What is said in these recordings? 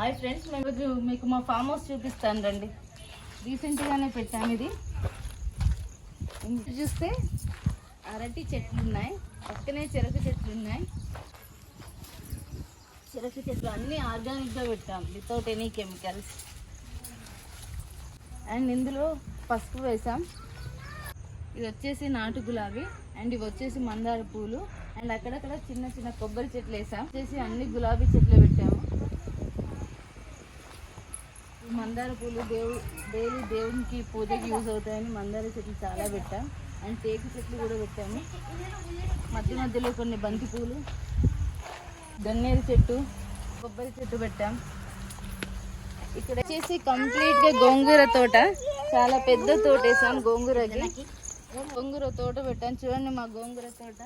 Hi friends మేము మీకు మా ఫామ్ హౌస్ చూపిస్తాను రండి. రీసెంట్గానే పెట్టాము ఇది. ఇంటి చూస్తే అరటి చెట్లు ఉన్నాయి. పక్కనే చెరకు చెట్లు ఉన్నాయి. చెరకు చెట్లు అన్నీ ఆర్గానిక్గా పెట్టాం వితౌట్ ఎనీ కెమికల్స్ అండ్ ఇందులో పసుపు వేసాం. ఇది వచ్చేసి నాటు గులాబీ అండ్ ఇవి వచ్చేసి మందార పూలు అండ్ అక్కడక్కడ చిన్న చిన్న కొబ్బరి చెట్లు వేసాం. వచ్చేసి అన్ని గులాబీ చెట్లు పెట్టాము. మందార పూలు దేవు డైలీ దేవునికి పూజకి యూజ్ అవుతాయని మందార చెట్లు చాలా పెట్టాం. అండ్ టేకు చెట్లు కూడా పెట్టాము. మధ్య మధ్యలో కొన్ని బంతి పూలు గన్నేరు చెట్టు కొబ్బరి చెట్టు పెట్టాం. ఇక్కడ వచ్చేసి కంప్లీట్గా గోంగూర తోట. చాలా పెద్ద తోట వేసాం గోంగూరకి. గోంగూర తోట పెట్టాం. చూడండి మా గోంగూర తోట.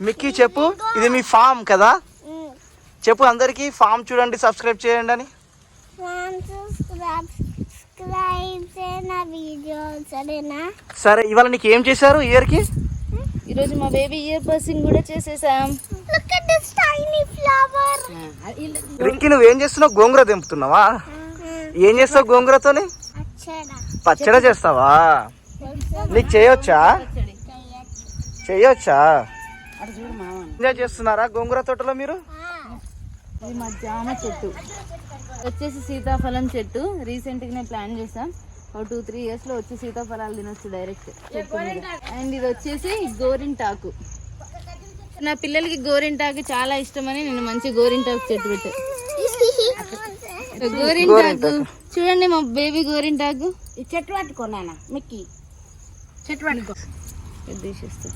మిక్కీ చెప్పు ఇది మీ ఫామ్ కదా? చెప్పు అందరికీ ఫామ్ చూడండి సబ్స్క్రైబ్ చేయండి అని సబ్స్క్రైబ్ నా వీడియో సరేనా సరే ఇవాళ నీకు ఏం చేశారు ఇయర్కి? ఈరోజు మా బేబీ ఇయర్ పర్సింగ్ కూడా చేసేసాం. Look at this tiny flower రిక్కి నువ్వు ఏం చేస్తున్నావు? గోంగూర దింపుతున్నావా ఏం చేస్తావు గోంగూరతోని? పచ్చడి. చేస్తావా? నీకు చేయొచ్చా? చేయొచ్చా. ఎంజాయ్ చేస్తున్నారా గోంగూర తోటలో మీరు? ఇది మా జామ చెట్టు. వచ్చేసి సీతాఫలం చెట్టు. రీసెంట్ గానే ప్లాన్ చేసాం ఒక టూ త్రీ ఇయర్స్లో వచ్చి సీతాఫలాలు తినొచ్చు డైరెక్ట్ చెట్టు అండ్ ఇది వచ్చేసి గోరింటాకు. నా పిల్లలకి గోరింటాకు చాలా ఇష్టమని నేను మంచి గోరింటాకు చెట్టు పెట్టా. గోరింటాకు. చూడండి మా బేబీ గోరింటాకు. ఈ చెట్టు పట్టుకున్నానా మిక్కీ. చెట్టు పట్టుకో. తీసేస్తా.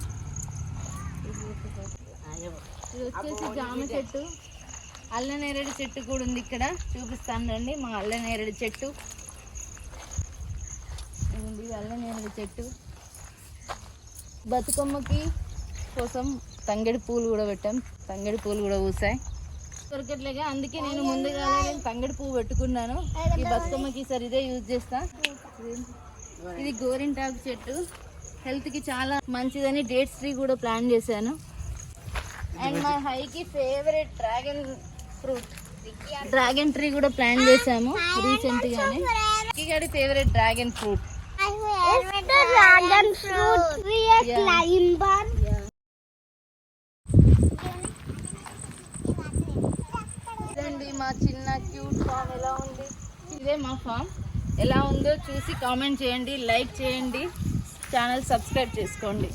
ఇది వచ్చేసి జామ చెట్టు. అల్లనేరేడు చెట్టు కూడా ఉంది ఇక్కడ. చూపిస్తాను రండి. మా అల్లనేరేడు చెట్టు. ఇదిగోండి ఇది చెట్టు. బతుకమ్మకి కోసం తంగడి పూలు కూడా పెట్టాం. తంగడి పూలు కూడా పూసాయి. దొరకట్లేగా. అందుకే నేను ముందుగా తంగడి పువ్వు పెట్టుకున్నాను. ఈ బతుకమ్మకి ఈసారి ఇదే యూజ్ చేస్తా. ఇది గోరింటాకు చెట్టు. హెల్త్కి చాలా మంచిదని డేట్స్ ట్రీ కూడా ప్లాన్ చేశాను. అండ్ మా హైకి favourite dragon fruit dragon tree కూడా ప్లాన్ చేశాము రీసెంట్ గానే గడి favourite dragon fruit dragon fruit మా చిన్న క్యూట్ ఫామ్ ఎలా ఉంది? ఇదే మా ఫామ్ ఎలా ఉందో చూసి కామెంట్ చేయండి లైక్ చేయండి ఛానల్ సబ్స్క్రైబ్ చేసుకోండి.